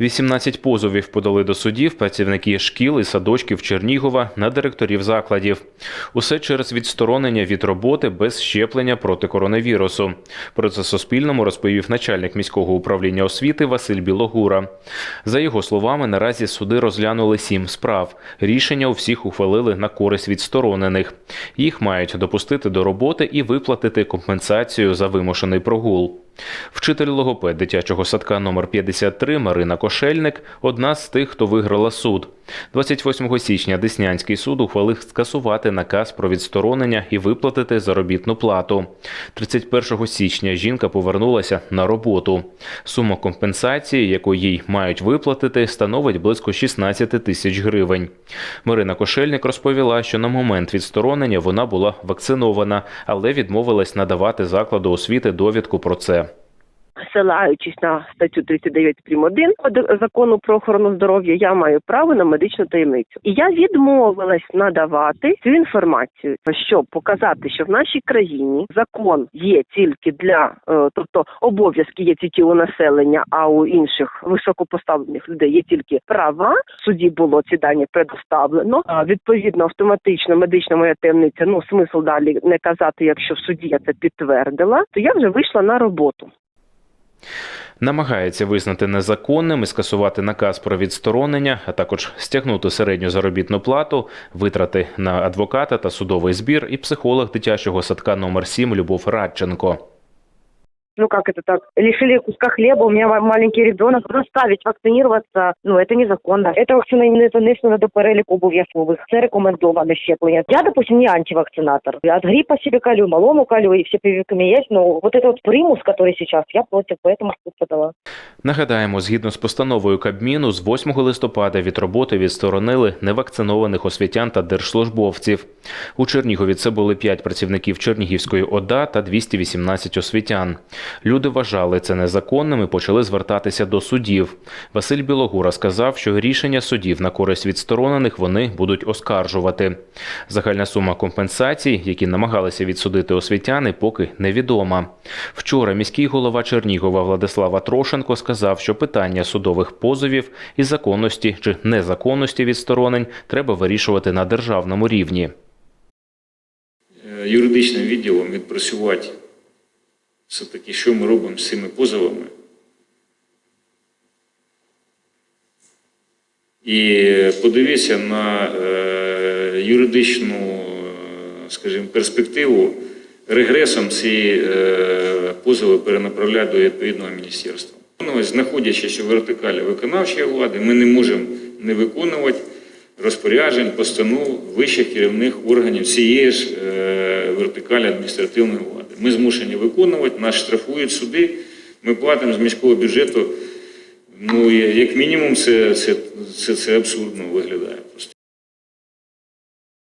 18 позовів подали до судів працівники шкіл і садочків Чернігова на директорів закладів. Усе через відсторонення від роботи без щеплення проти коронавірусу. Про це Суспільному розповів начальник міського управління освіти Василь Білогура. За його словами, наразі суди розглянули сім справ. Рішення у всіх ухвалили на користь відсторонених. Їх мають допустити до роботи і виплатити компенсацію за вимушений прогул. Вчитель логопед дитячого садка номер 53 Марина Кошельник одна з тих, хто виграла суд. 28 січня Деснянський суд ухвалив скасувати наказ про відсторонення і виплатити заробітну плату. 31 січня жінка повернулася на роботу. Сума компенсації, яку їй мають виплатити, становить близько 16 тисяч гривень. Марина Кошельник розповіла, що на момент відсторонення вона була вакцинована, але відмовилась надавати закладу освіти довідку про це. Посилаючись на статтю 39 прим. 1 Кодексу закону про охорону здоров'я, я маю право на медичну таємницю. І я відмовилась надавати цю інформацію, щоб показати, що в нашій країні закон є тільки для, е, тобто обов'язки є тільки у населення, а у інших високопоставлених людей є тільки права. Суді було ці дані предоставлено. Відповідно, автоматично медична моя таємниця. Ну смисл далі не казати, якщо в суді я це підтвердила, то я вже вийшла на роботу. Намагається визнати незаконним і скасувати наказ про відсторонення, а також стягнути середню заробітну плату, витрати на адвоката та судовий збір і психолог дитячого садка номер 7 Любов Радченко ну как это так, лишили куска хлеба, у меня ма- маленький ребенок, заставить вакцинироваться, ну это незаконно. Это вакцина не занесена до переліку обов'язкових. Це рекомендоване щеплення. Я, допустим, не антивакцинатор. Я от гриппа себе колю, малому колю, и все прививками есть, но вот этот вот примус, который сейчас, я против, поэтому суд подала. Нагадаємо, згідно з постановою Кабміну, з 8 листопада від роботи відсторонили невакцинованих освітян та держслужбовців. У Чернігові це були 5 працівників Чернігівської ОДА та 218 освітян. Люди вважали це незаконним і почали звертатися до судів. Василь Білогура сказав, що рішення судів на користь відсторонених вони будуть оскаржувати. Загальна сума компенсацій, які намагалися відсудити освітяни, поки невідома. Вчора міський голова Чернігова Владислава Трошенко сказав, що питання судових позовів і законності чи незаконності відсторонень треба вирішувати на державному рівні. Е, юридичним відділом відпрацювати все-таки, що ми робимо з цими позовами. І подивіться на е, юридичну, е, скажімо, перспективу. Регресом ці позови перенаправляти до відповідного міністерства. Знаходячись у вертикалі виконавчої влади, ми не можемо не виконувати розпоряджень, постанов вищих керівних органів цієї ж е, вертикалі адміністративної влади. Ми змушені виконувати, нас штрафують суди, ми платимо з міського бюджету. Ну, як мінімум, це, це, це, це абсурдно виглядає.